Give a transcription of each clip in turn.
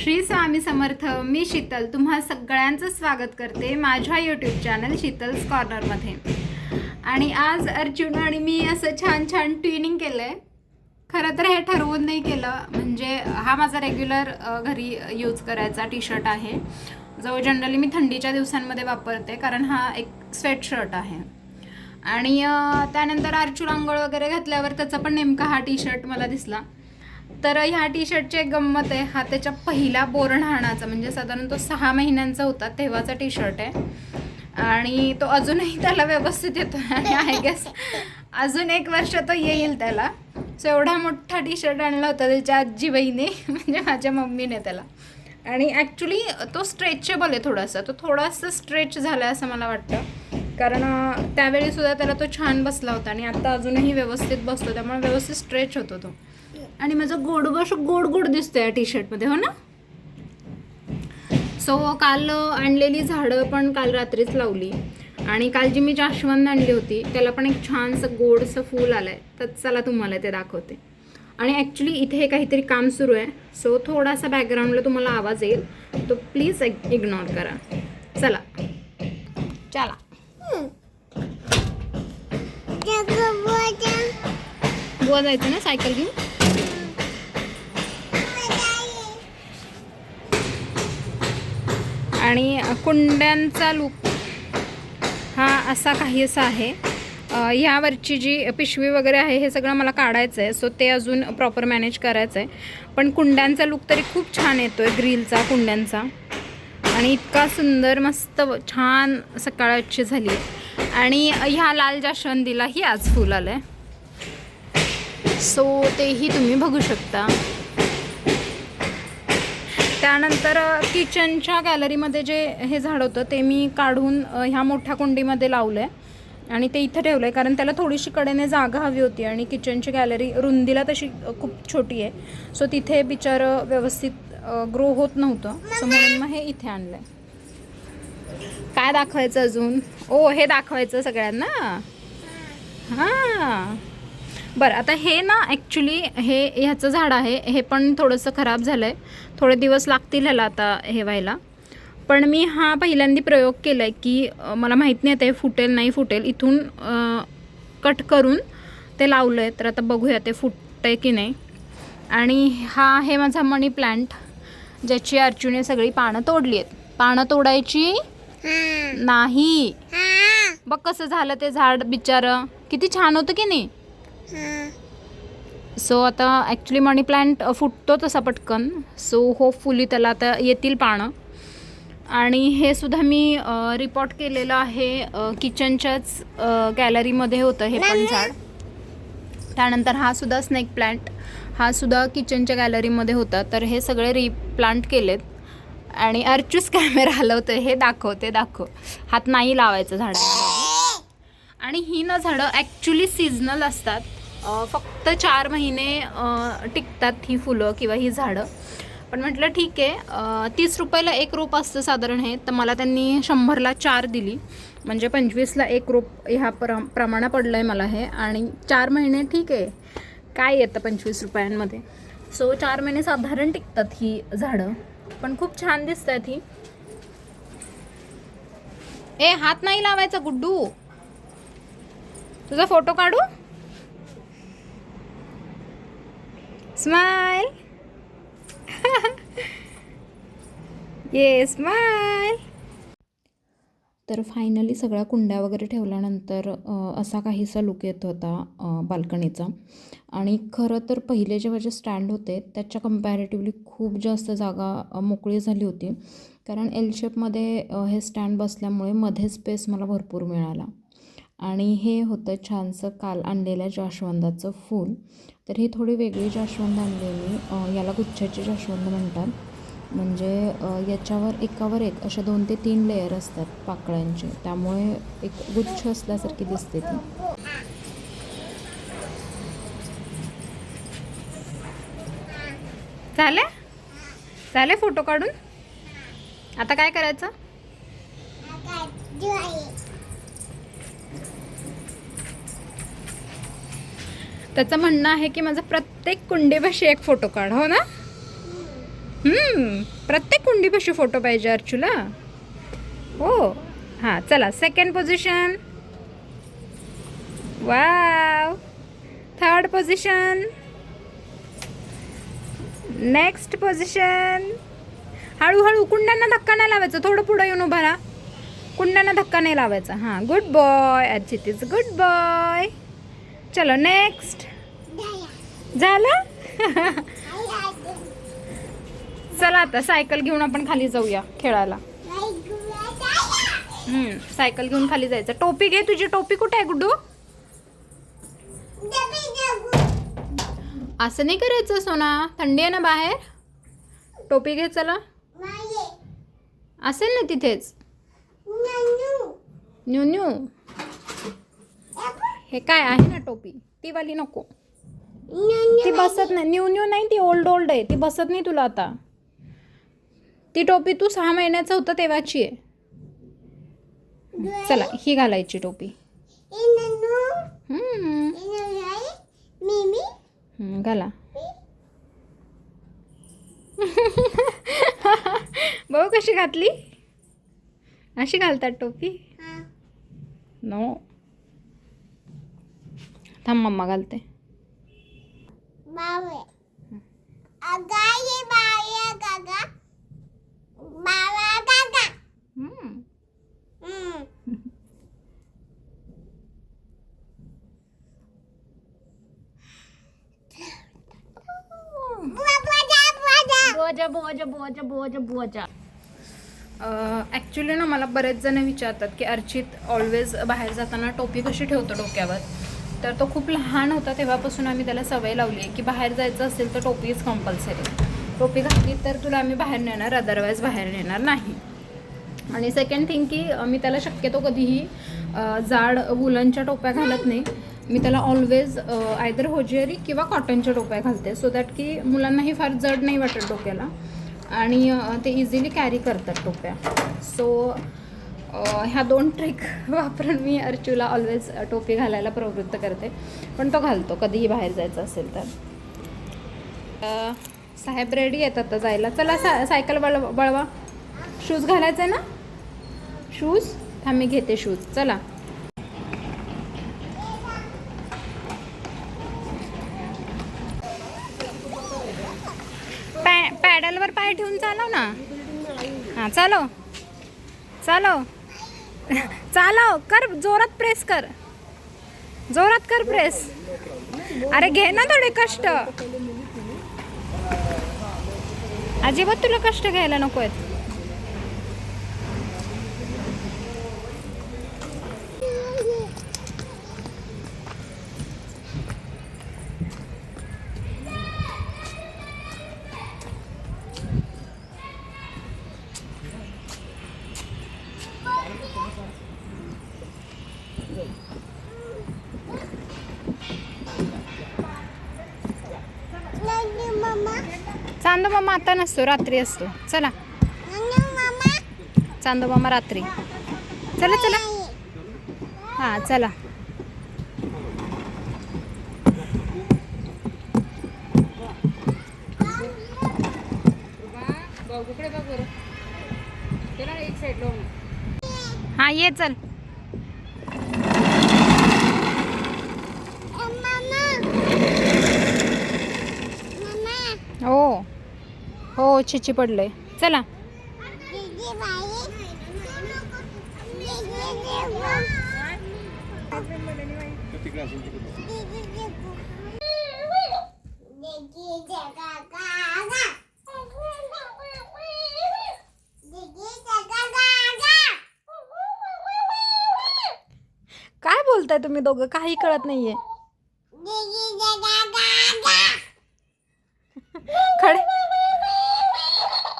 श्री स्वामी समर्थ मी शीतल तुम्हा सगळ्यांचं स्वागत करते माझ्या यूट्यूब चॅनल शीतल्स कॉर्नरमध्ये आणि आज अर्जुन आणि मी असं छान छान ट्विनिंग केलं आहे खरं तर हे ठरवून नाही केलं. म्हणजे हा माझा रेग्युलर घरी यूज करायचा टी शर्ट आहे. जो जनरली मी थंडीच्या दिवसांमध्ये वापरते कारण हा एक स्वेट शर्ट आहे. आणि त्यानंतर अर्चूला आंघोळ वगैरे घातल्यावर त्याचा पण नेमका हा टी शर्ट मला दिसला. तर ह्या टी शर्टची एक गंमत आहे. हा त्याच्या पहिला बोरणहाणाचा म्हणजे साधारण तो सहा महिन्यांचा होता तेव्हाचा टी शर्ट आहे. आणि तो अजूनही त्याला व्यवस्थित येतो आणि आय गेस अजून एक वर्ष तो येईल त्याला. सो एवढा मोठा टी शर्ट आणला होता त्याच्या आजी बहिणीने म्हणजे माझ्या मम्मीने त्याला. आणि ॲक्च्युली तो स्ट्रेचेबल आहे थोडासा. तो थोडासा स्ट्रेच झाला आहे असं मला वाटतं. कारण त्यावेळीसुद्धा त्यावेळी सुद्धा त्याला तो छान बसला होता आणि आता अजूनही व्यवस्थित बसतो. त्यामुळे व्यवस्थित स्ट्रेच होतो तो. आणि माझं गोड असं गोड गोड दिसतंय या टी शर्टमध्ये हो ना? सो काल आणलेली झाडं पण काल रात्रीच लावली. आणि काल जी मी जास्वंद आणली होती त्याला पण एक छानसं गोडसं फूल आलं आहे तर चला तुम्हाला ते दाखवते. आणि ॲक्च्युली इथे हे काहीतरी काम सुरू आहे. सो थोडासा बॅकग्राऊंडला तुम्हाला आवाज येईल. तो प्लीज इग्नोर करा. चला. चला. बुवा जायचं ना सायकल घेऊन? आणि कुंड्यांचा लूक हा असा काहीसा आहे. ह्यावरची जी पिशवी वगैरे आहे हे सगळं मला काढायचं आहे. सो ते अजून प्रॉपर मॅनेज करायचं आहे. पण कुंड्यांचा लूक तरी खूप छान येतो आहे ग्रीलचा कुंड्यांचा. आणि इतका सुंदर मस्त छान सकाळची झाली. आहे आणि ह्या लाल जास्वंदीलाही आज फुल आलं आहे सो तेही तुम्ही बघू शकता. त्यानंतर किचनच्या गॅलरीमध्ये जे हे झाड होतं ते मी काढून ह्या मोठ्या कुंडीमध्ये लावलं आहे आणि ते इथं ठेवलं आहे कारण त्याला थोडीशी कडेने जागा हवी होती आणि किचनची गॅलरी रुंदीला तशी खूप छोटी आहे. सो तिथे बिचार व्यवस्थित ग्रो होत नव्हतं. सो म्हणून मग हे इथे आणलं आहे काय दाखवायचं अजून? ओ हे दाखवायचं सगळ्यांना? हां. बरं आता हे ना ॲक्च्युली हे ह्याचं झाड आहे हे पण थोडंसं खराब झालं आहे थोडे दिवस लागतील ह्याला आता हे व्हायला. पण मी हा पहिल्यांदा प्रयोग केला आहे की मला माहीत नाही आता हे फुटेल नाही फुटेल. इथून कट करून ते लावलं आहे तर आता बघूया ते फुटतं आहे की नाही. आणि हा आहे माझा मनी प्लांट ज्याची अर्जुने सगळी पानं तोडली आहेत. पानं तोडायची नाही. बघ कसं झालं ते झाड बिचारं. किती छान होतं की नाही? सो आता ॲक्च्युली मनी प्लांट फुटतो तसा पटकन. सो होपफुली त्याला आता येतील पानं. आणि हे सुद्धा मी रिपोर्ट केलेलं आहे किचनच्याच गॅलरीमध्ये होतं हे पण झाड. त्यानंतर हा सुद्धा स्नेक प्लांट हा सुद्धा किचनच्या गॅलरीमध्ये होता. तर हे सगळे रिप्लांट केलेत. आणि अर्चूस कॅमेरा हलवतं हे दाखव ते दाखव. हात नाही लावायचं झाडाला आणि ही ना झाडं ॲक्च्युली सीजनल असतात. फक्त चार महिने टिकतात ही फुलं किंवा ही झाडं. पण म्हटलं ठीक आहे तीस रुपयाला एक रोप असतं साधारण हे तर मला त्यांनी शंभरला चार दिली. म्हणजे पंचवीसला एक रोप ह्या प्र प्रमाणा पडलं आहे मला हे. आणि चार महिने ठीक आहे. काय येतं पंचवीस रुपयांमध्ये? सो चार महिने साधारण टिकतात ही झाडं. पण खूप छान दिसत आहेत ही. ए हात नाही लावायचा गुड्डू. तुझा फोटो काढू? स्माइल ये स्माइल तर फायनली सगळ्या कुंड्या वगैरे ठेवल्यानंतर असा काहीसा लुक येत होता बाल्कनीचा. आणि खरं तर पहिले जेव्हा जे स्टँड होते त्याच्या कम्पॅरेटिव्हली खूप जास्त जागा मोकळी झाली होती. कारण एल शेपमध्ये हे स्टँड बसल्यामुळे मध्ये स्पेस मला भरपूर मिळाला. आणि हे होतं छानसं काल आणलेल्या जास्वंदाचं फूल. तर हे थोडी वेगळी जास्वंद आणलेली याला गुच्छाची जास्वंद म्हणतात. म्हणजे याच्यावर एकावर एक अशा दोन ते तीन लेयर असतात पाकळ्यांचे. त्यामुळे एक गुच्छ असल्यासारखी दिसते ती. झाले? झाले फोटो काढून? आता काय करायचं? त्याचं म्हणणं आहे की माझा प्रत्येक कुंडीपाशी एक फोटो काढ हो ना? प्रत्येक कुंडीपाशी फोटो पाहिजे अर्चूला. हो हां चला second position wow third position next position हळूहळू कुंड्यांना धक्का नाही लावायचा थोडं पुढं येऊन उभा राहा. कुंड्यांना धक्का नाही लावायचा. हां good boy Archit is good boy चलो नेक्स्ट झालं? चला आता सायकल घेऊन आपण खाली जाऊया खेळायला. हम्म, सायकल घेऊन खाली जायचं. टोपी घे तुझी टोपी कुठे आहे गुड्डू? असं नाही करायचं सोना. थंडी आहे ना बाहेर? टोपी घे चला. असेल ना तिथेच? New new. हे काय आहे ना टोपी? ती वाली नको. ती बसत नाही. न्यू न्यू नाही ती ओल्ड ओल्ड आहे. ती बसत नाही तुला आता. ती टोपी तू सहा महिन्याचा होता तेव्हाची आहे. चला ही घालायची टोपी. घाला. भाऊ कशी घातली. अशी घालतात टोपी? नो थांब मम्मा घालते. हम्म. बोजा बोजा. बोजा बोजा बोजा ॲक्च्युली ना मला बरेच जण विचारतात की अर्चित ऑलवेज बाहेर जाताना टोपी कशी ठेवतो डोक्यावर? तर तो खूप लहान होता तेव्हापासून आम्ही त्याला सवय लावली आहे की बाहेर जायचं असेल तर टोपी इज कंपल्सरी टोपी घातली तर तुला आम्ही बाहेर नेणार अदरवाईज बाहेर नेणार नाही. आणि सेकंड थिंग की मी त्याला शक्यतो कधीही जाड वुलनच्या टोप्या घालत नाही. मी त्याला ऑलवेज आयदर होजेरी किंवा कॉटनच्या टोप्या घालते सो दॅट की मुलांनाही फार जड नाही वाटत डोक्याला. आणि ते इझिली कॅरी करतात टोप्या. सो ह्या दोन ट्रिक वापरून मी अर्चूला ऑलवेज टोपी घालायला प्रवृत्त करते. पण तो घालतो कधीही बाहेर जायचं असेल तर. साहेब रेडी आहेत आता जायला. चला सा सायकल बळ बळवा शूज घालायचं आहे ना? शूज थांब मी घेते शूज चला. पॅ पॅडलवर पाय ठेवून चालव ना. हां चालव. चालव. चालव कर जोरात प्रेस कर. जोरात कर प्रेस अरे घे ना थोडे कष्ट. अजिबात तुला कष्ट घ्यायला नको आहेत. चांदोबामा आता नसतो रात्री असतो. चला. चांदोबामा रात्री. चला चला. हां चला. हां ये चल. हो. हो छिची पडलंय. चला. काय बोलताय तुम्ही दोघं? काही कळत नाहीये. खडे.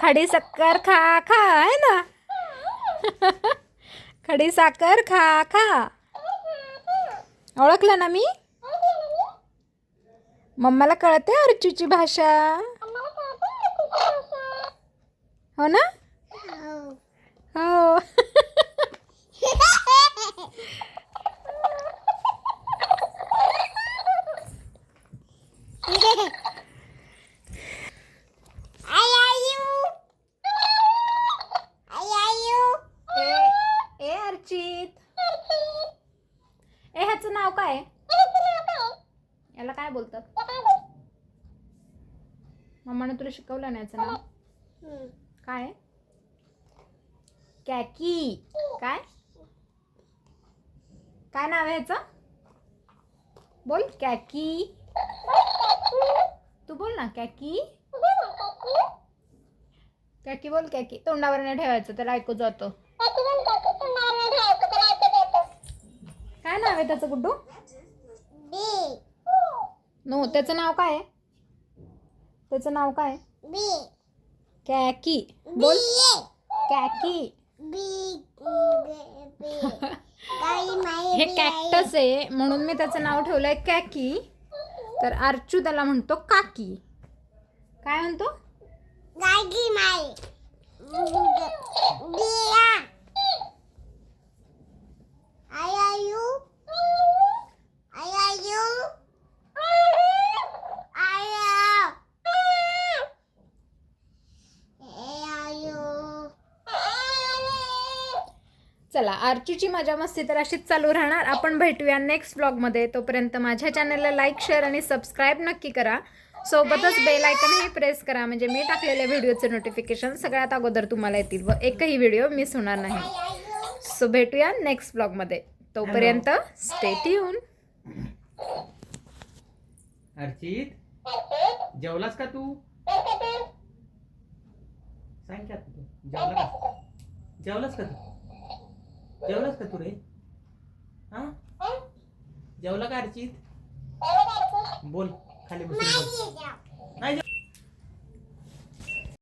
खडी साखर खा खा आहे ना? खडी साखर खा खा. ओळखलं ना मी? मम्माला कळते अर्चूची भाषा? हो ना? हो. नाव काय? आहे याला काय बोलतात? मम्माने तुला शिकवलं ना याचं नाव? काय? कॅकी. काय? काय नाव आहे याचं? बोल कॅकी. तू बोल ना कॅकी. कॅकी बोल कॅकी. तोंडावर नाही ठेवायचं त्याला ऐकू जातो. काय नाव आहे त्याचं गुड्डू नो त्याचं नाव काय आहे? त्याचं नाव काय? कॅकी. बोल. कॅकी. हे कॅक्टस आहे म्हणून मी त्याचं नाव ठेवलंय कॅकी. तर अर्चू त्याला म्हणतो काकी. काय म्हणतो? चला आर्चीची मजा मस्ती तर अशीच चालू राहणार. आपण भेटूया नेक्स्ट ब्लॉगमध्ये तोपर्यंत माझ्या चॅनलला लाईक शेअर आणि सबस्क्राईब नक्की करा. सोबतच बेल आयकनही प्रेस करा. म्हणजे मी टाकलेल्या व्हिडिओचे नोटिफिकेशन सगळ्यात अगोदर तुम्हाला येतील व एकही व्हिडिओ मिस होणार नाही. सो भेटूया नेक्स्ट ब्लॉगमध्ये तोपर्यंत स्टे ट्यून अर्चित जेवलास का तू? सांग तू. जेवला का? जेवलास का तू? जेवलास का तू रे? हा? जेवला का अर्चित बोल खाली बसून बोल. नाही